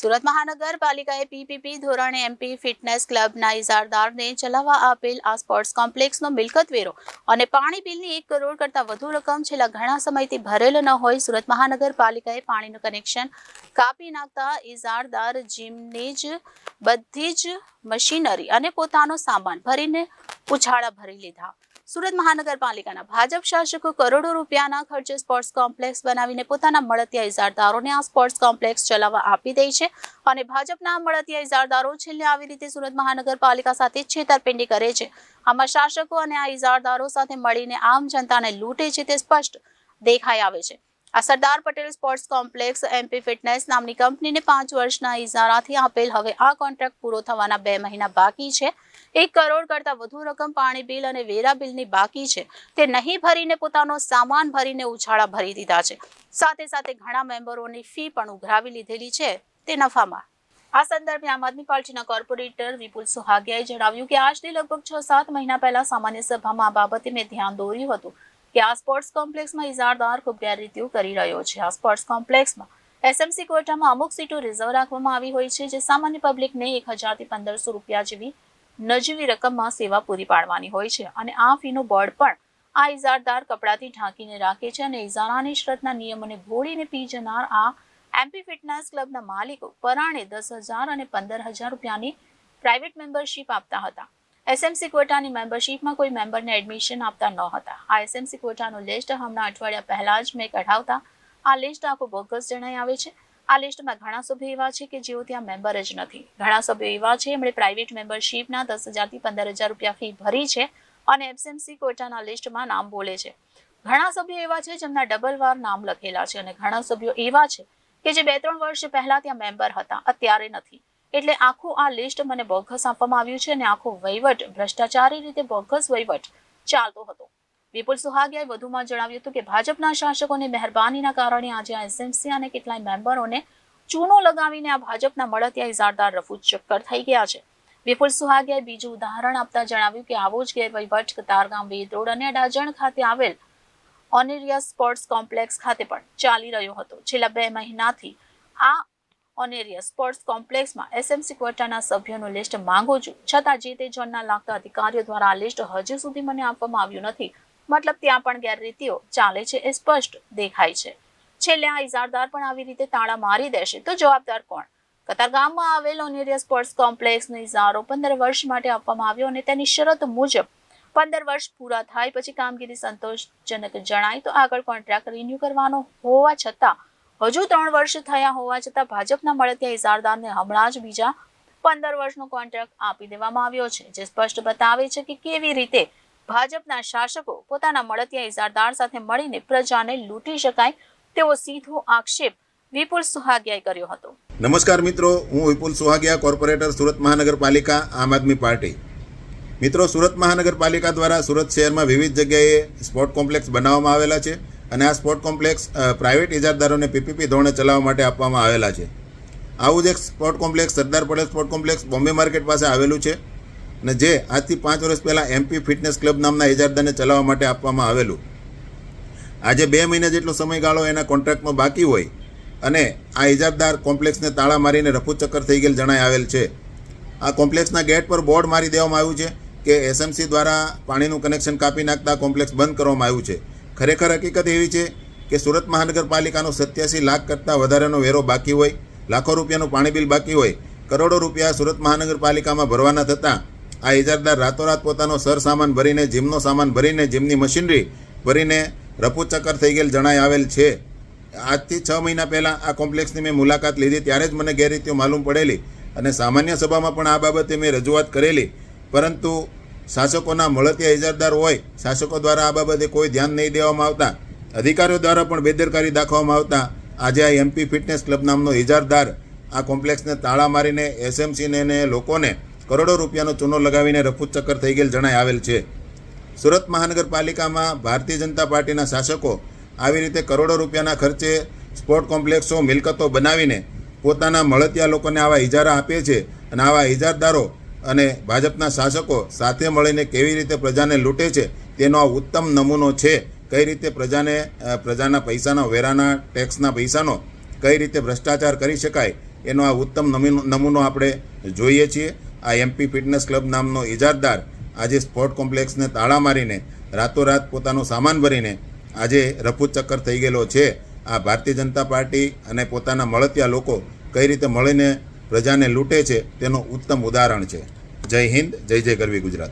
સુરત મહાનગરપાલિકાએ પીપીપી ધોરણે MP fitness ક્લબના ઇજારદારને ચલાવવા આપેલ આ સ્પોર્ટ્સ કોમ્પ્લેક્સનો મિલકત વેરો અને પાણી બિલની એક કરોડ કરતાં વધુ રકમ છેલ્લા ઘણા સમયથી ભરેલ ન હોય સુરત મહાનગરપાલિકાએ પાણીનું કનેક્શન કાપી નાખતા ઇજારદાર જીમની જ બધી જ મશીનરી અને પોતાનો સામાન ભરીને ઉછાળા ભરી લીધા. સુરત મહાનગરપાલિકાના ભાજપ શાસકો કરોડો રૂપિયાના ખર્ચે સ્પોર્ટ્સ કોમ્પ્લેક્સ બનાવીને પોતાના મળતિયા ઇજારદારોને આ સ્પોર્ટ્સ કોમ્પ્લેક્સ ચલાવવા આપી દે છે અને ભાજપના મળતિયા ઇજારદારો છેલ્લે આવી રીતે સુરત મહાનગરપાલિકા સાથે છેતરપિંડી કરે છે. આમાં શાસકો અને આ ઇજારદારો સાથે મળીને આમ જનતાને લૂંટે છે તે સ્પષ્ટ દેખાઈ આવે છે. આ Sardar Patel sports complex MP fitness નામની કંપનીને પાંચ વર્ષના ઇજારાથી આપેલ હવે આ કોન્ટ્રાક્ટ પૂરો થવાના બે મહિના બાકી છે. એક કરોડ કરતાં વધુ રકમ પાણી બિલ અને વેરા બિલની બાકી છે. તે નહીં ભરીને પોતાનો સામાન ભરીને ઉછાળા ભરી દીધા છે. સાથે સાથે ઘણા મેમ્બરોની ફી પણ ઉઘરાવી લીધેલી છે તે નફામાં. આ સંદર્ભે આમ આદમી પાર્ટીના કોર્પોરેટર વિપુલ સુહાગિયાએ જણાવ્યું કે આજથી લગભગ છ સાત મહિના પહેલા સામાન્ય સભામાં આ બાબતે મેં ધ્યાન દોર્યું હતું કે આ સ્પોર્ટ્સ કોમ્પ્લેક્સમાં ઇજારદાર ખૂબ ગેરરીતિઓ કરી રહ્યો છે. આ સ્પોર્ટ્સ કોમ્પ્લેક્સમાં એસએમસી કોટામાં અમુક સીટો રિઝર્વ રાખવામાં આવી હોય છે, જે સામાન્ય પબ્લિકને એક હજારથી પંદરસો રૂપિયા જેવી નજીવી રકમમાં સેવા પૂરી પાડવાની હોય છે અને આ ફીનું બોર્ડ પણ આ ઇજારદાર કપડાથી ઢાંકીને રાખે છે અને ઇજારાની શરતના નિયમોને ભોળીને પી જનાર આ એમપી ફિટનેસ ક્લબના માલિકો પરાણે દસ હજાર અને પંદર હજાર રૂપિયાની પ્રાઇવેટ મેમ્બરશીપ આપતા હતા. એસએમસી કોટાની મેમ્બરશીપમાં કોઈ મેમ્બરને એડમિશન આપતા ન હતા. આ એસએમસી કોટાનું લિસ્ટ હમણાં અઠવાડિયા પહેલા જ મેં કઢાવતા. આ લિસ્ટ આખું બોગસ જણાઈ આવે છે. આ લિસ્ટમાં ઘણા સભ્યો એવા છે કે જેઓ ત્યાં મેમ્બર જ નથી. ઘણા સભ્યો એવા છે, એમણે પ્રાઇવેટ મેમ્બરશીપના દસ હજારથી પંદર હજાર રૂપિયા ફી ભરી છે અને એફએમસી કોટાના લિસ્ટમાં નામ બોલે છે. ઘણા સભ્યો એવા છે જેમના ડબલ વાર નામ લખેલા છે અને ઘણા સભ્યો એવા છે કે જે બે ત્રણ વર્ષ પહેલા ત્યાં મેમ્બર હતા, અત્યારે નથી. એટલે આખું આ લિસ્ટ મને બોગસ આપવામાં આવ્યું છે અને આખો વહીવટ ભ્રષ્ટાચારી રીતે બોગસ વહીવટ ચાલતો હતો. વિપુલ સુહાગિયાએ વધુમાં જણાવ્યું હતું કે ભાજપના શાસકોની મહેરબાનીના કારણે આજે એસએમસી અને કેટલાય મેમ્બરોને ચૂનો લગાવીને આ ભાજપના મળતિયા ઇજારદાર રફુ ચક્કર થઈ ગયા છે. વિપુલ સુહાગિયાએ બીજું ઉદાહરણ આપતા જણાવ્યું કે આવો જ ગેરવહીવટ કતારગામ વેદ રોડ અને અડાજણ ખાતે આવેલ ઓનેરિયા સ્પોર્ટ્સ કોમ્પ્લેક્સ ખાતે પણ ચાલી રહ્યો હતો. છેલ્લા બે મહિનાથી આ ઓનેરિયા સ્પોર્ટ્સ કોમ્પ્લેક્સમાં એસએમસી ક્વોટાના સભ્યોનું લિસ્ટ માંગો છું. છતાં જે તે જણના લાગતા અધિકારીઓ દ્વારા આ લિસ્ટ હજુ સુધી મને આપવામાં આવ્યું નથી. મતલબ ત્યાં પણ ગેરરીતિઓ ચાલે છે એ સ્પષ્ટ દેખાય છે. છેલ્લે આ ઇજારદાર પણ આવી રીતે તાળા મારી દેશે તો જવાબદાર કોણ? કતારગામમાં આવેલ ઓનેરિયા સ્પોર્ટ્સ કોમ્પ્લેક્સનો ઇજારો પંદર વર્ષ માટે આપવામાં આવ્યો અને તેની શરત મુજબ પંદર વર્ષ પૂરા થાય પછી કામગીરી સંતોષજનક જણાય તો આગળ કોન્ટ્રાક્ટ રિન્યુ કરવાનો હોવા છતાં હજુ ત્રણ વર્ષ થયા હોવા છતાં ભાજપના મળે ત્યાં ઇજારદારને હમણાં જ બીજા પંદર વર્ષનો કોન્ટ્રાક્ટ આપી દેવામાં આવ્યો છે, જે સ્પષ્ટ બતાવે છે કે કેવી રીતે ભાજપના શાસકો પોતાના મળતિયા ઇજારદાર સાથે મળીને પ્રજાને લૂંટી શકાય તેવો સીધો આક્ષેપ વિપુલ સુહાગિયાએ કર્યો હતો. નમસ્કાર મિત્રો, હું વિપુલ સુહાગિયા, કોર્પોરેટર સુરત મહાનગરપાલિકા, આમ આદમી પાર્ટી. મિત્રો, સુરત મહાનગરપાલિકા દ્વારા સુરત શહેરમાં વિવિધ જગ્યાએ સ્પોર્ટ કોમ્પ્લેક્સ બનાવવામાં આવેલા છે અને આ સ્પોર્ટ કોમ્પ્લેક્સ પ્રાઇવેટ ઇજારદારોને પીપીપી ધોરણે ચલાવવા માટે આપવામાં આવેલા છે. આવું જ એક sport complex, Sardar Patel sport complex, Bombay market પાસે આવેલું છે. અને જે આજથી પાંચ વર્ષ પહેલાં એમપી ફિટનેસ ક્લબ નામના ઇજારદારને ચલાવવા માટે આપવામાં આવેલું. આજે બે મહિના જેટલો સમયગાળો એના કોન્ટ્રાક્ટનો બાકી હોય અને આ ઇજારદાર કોમ્પ્લેક્સને તાળા મારીને રફુચક્કર થઈ ગયેલ જણાઈ આવેલ છે. આ કોમ્પ્લેક્સના ગેટ પર બોર્ડ મારી દેવામાં આવ્યું છે કે એસએમસી દ્વારા પાણીનું કનેક્શન કાપી નાખતા કોમ્પ્લેક્સ બંધ કરવામાં આવ્યું છે. ખરેખર હકીકત એવી છે કે સુરત મહાનગરપાલિકાનો સત્યાસી લાખ કરતાં વધારેનો વેરો બાકી હોય, લાખો રૂપિયાનું પાણી બિલ બાકી હોય, કરોડો રૂપિયા સુરત મહાનગરપાલિકામાં ભરવાના થતાં આ ઇજારદાર રાતોરાત પોતાનો સર સામાન ભરીને, જીમનો સામાન ભરીને, જીમની મશીનરી ભરીને રફુચક્કર થઈ ગયેલ જણાઈ આવેલ છે. આજથી છ મહિના પહેલાં આ કોમ્પ્લેક્સની મેં મુલાકાત લીધી, ત્યારે જ મને ગેરરીતિઓ માલુમ પડેલી અને સામાન્ય સભામાં પણ આ બાબતે મેં રજૂઆત કરેલી. પરંતુ શાસકોના મળતિયા ઇજારદાર હોય, શાસકો દ્વારા આ બાબતે કોઈ ધ્યાન નહીં દેવામાં આવતા, અધિકારીઓ દ્વારા પણ બેદરકારી દાખવવામાં આવતા, આજે આ એમપી ફિટનેસ ક્લબ નામનો ઇજારદાર આ કોમ્પ્લેક્સને તાળા મારીને, એસએમસીને લોકોને કરોડો રૂપિયાનો ચૂનો લગાવીને રફુચક્કર થઈ ગયેલ જણાઈ આવેલ છે. સુરત મહાનગરપાલિકામાં ભારતીય જનતા પાર્ટીના શાસકો આવી રીતે કરોડો રૂપિયાના ખર્ચે સ્પોર્ટ કોમ્પ્લેક્સો, મિલકતો બનાવીને પોતાના મળતિયા લોકોને આવા ઇજારા આપે છે અને આવા ઇજારદારો અને ભાજપના શાસકો સાથે મળીને કેવી રીતે પ્રજાને લૂંટે છે તેનો આ ઉત્તમ નમૂનો છે. કઈ રીતે પ્રજાને પ્રજાના પૈસાનો, વેરાના ટેક્સના પૈસાનો કઈ રીતે ભ્રષ્ટાચાર કરી શકાય એનો આ ઉત્તમ નમૂનો આપણે જોઈએ છીએ. આ એમપી ફિટનેસ ક્લબ નામનો ઇજારદાર આજે સ્પોર્ટ કોમ્પ્લેક્સને તાળા મારીને રાતોરાત પોતાનો સામાન ભરીને આજે રફૂત ચક્કર થઈ ગયેલો છે. આ ભારતીય જનતા પાર્ટી અને પોતાના મળતિયા લોકો કઈ રીતે મળીને પ્રજાને લૂંટે છે તેનું ઉત્તમ ઉદાહરણ છે. જય હિન્દ, જય જય ગરવી ગુજરાત.